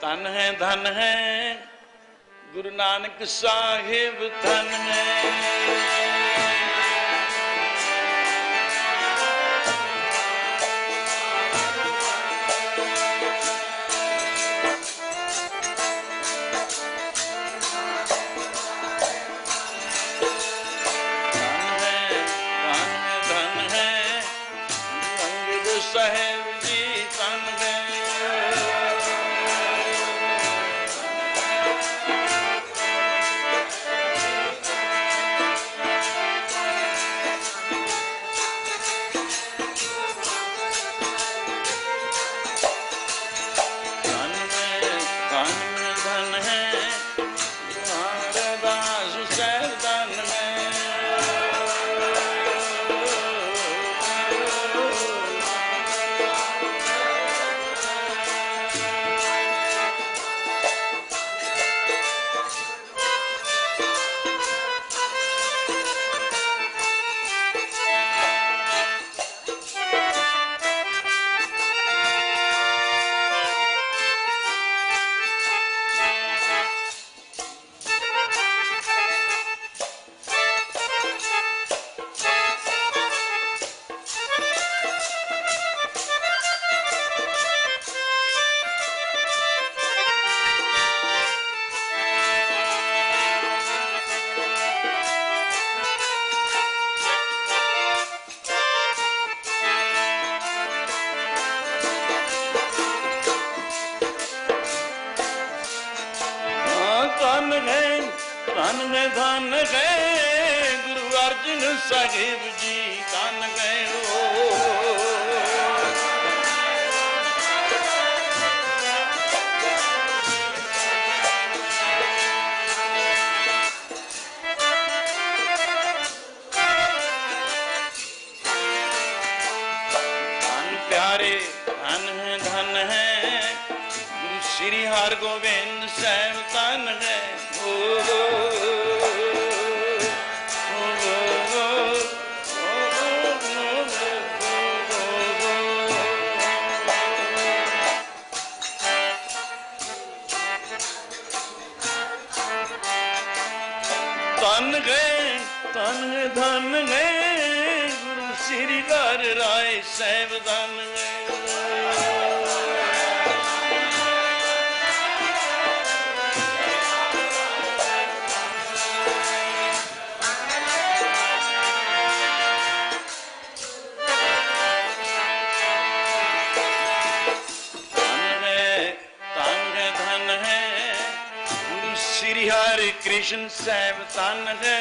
ਤਨ ਹੈ ਧਨ ਹੈ। ਗੁਰੂ ਨਾਨਕ ਸਾਹਿਬ ਧਨ ਹੈ। ਧਨ ਹੈ ਧਨ ਗਏ ਗੁਰੂ ਅਰਜਨ ਸਾਹਿਬ ਜੀ ਧਨ ਗਏ ਓ। ਧਨ ਪਿਆਰੇ ਧਨ ਧਨ ਹੈ ਸ੍ਰੀ ਹਰਗੋਬਿੰਦ ਸਾਹਿਬ ਧਨ ਹੈ। ਓ, ਧਨ ਗਏ ਧਨ ਧਨ ਗਏ। ਗੁਰੂ ਸ੍ਰੀ ਹਰਿ ਰਾਏ ਸਾਹਿਬ ਧਨ ਗਏ। ਕ੍ਰਿਸ਼ਨ ਸਾਹਿਬ ਧਨ ਹੈ।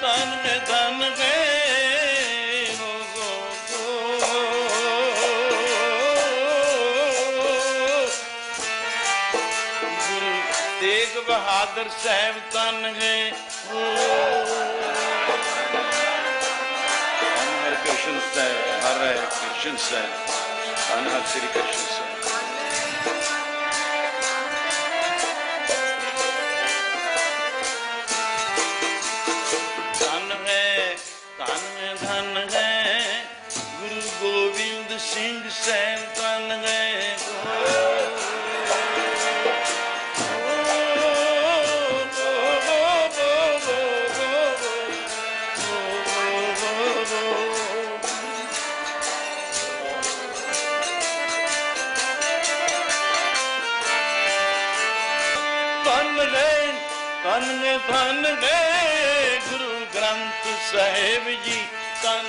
ਧਨ ਹੈ ਧਨ ਬਹਾਦਰ ਸਾਹਿਬ ਤਨ ਹੈ। ਹਰਿ ਕ੍ਰਿਸ਼ਨ ਸਾਹਿਬ, ਹਰ ਕ੍ਰਿਸ਼ਨ ਸਾਹਿਬ ਧੰਨ ਹੈ ਸ੍ਰੀ ਕ੍ਰਿਸ਼ਨ ਸਾਹਿਬ। ਹੈ, ਧਨ ਧਨ ਹੈ, ਗੁਰੂ ਗੋਬਿੰਦ ਸਿੰਘ ਸਾਹਿਬ ਧਨ ਹੈ। ਧਨ ਹੈ ਧਨ ਹੈ ਧਨ ਹੈ ਗੁਰੂ ਗ੍ਰੰਥ ਸਾਹਿਬ ਜੀ, ਧਨ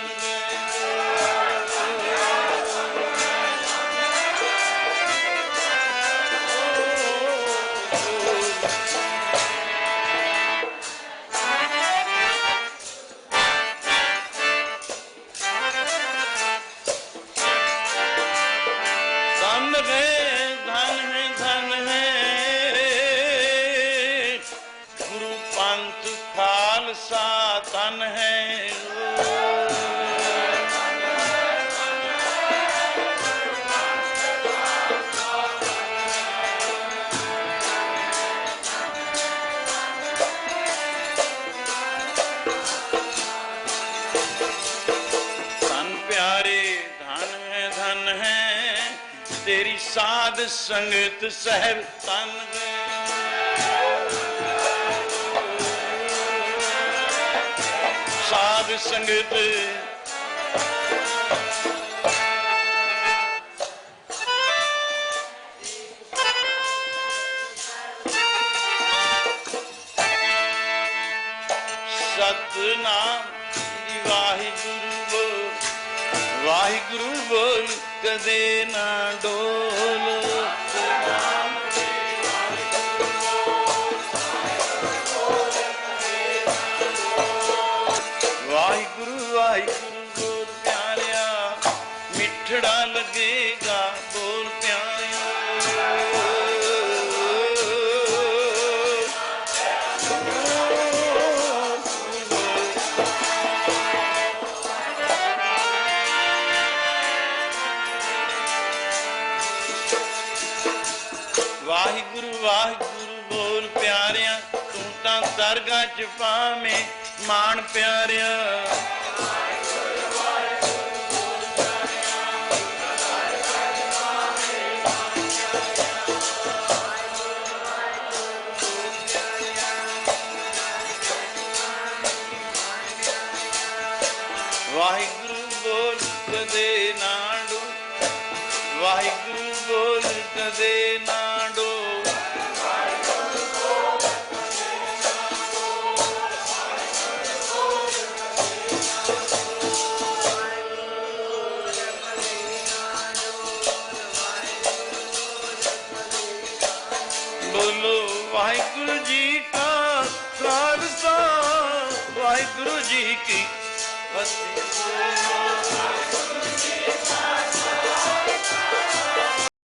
ਧਨ ਹੈ ਧਨ ਹੈ ਸਾਧ ਸੰਗਤ ਸਹਿਬ ਤਨ ਸਾਧ ਸੰਗਤ ਸਤਨਾਮ ਸ੍ਰੀ ਵਾਹਿਗੁਰੂ। ਵਾਹਿਗੁਰੂ ਬੋਲ ਕਦੇ ਨਾ ਡੋਲ। ਤਾਂ ਚ ਪਾਵੇਂ ਮਾਣ ਪਿਆਰਿਆ। ਵਾਹਿਗੁਰੂ ਬੋਲ ਕਦੇ ਨਾਡੂ ਵਾਹਿਗੁਰੂ ਬੋਲ ਕਦੇ ਨਾਡੋ ਬੋਲੋ ਵਾਹਿਗੁਰੂ ਜੀ ਕਾ ਖਾਲਸਾ ਵਾਹਿਗੁਰੂ ਜੀ ਕੀ ਫਤਿਹ। ਵਾਹਿਗੁਰੂ ਜੀ ਕਾ ਖਾਲਸਾ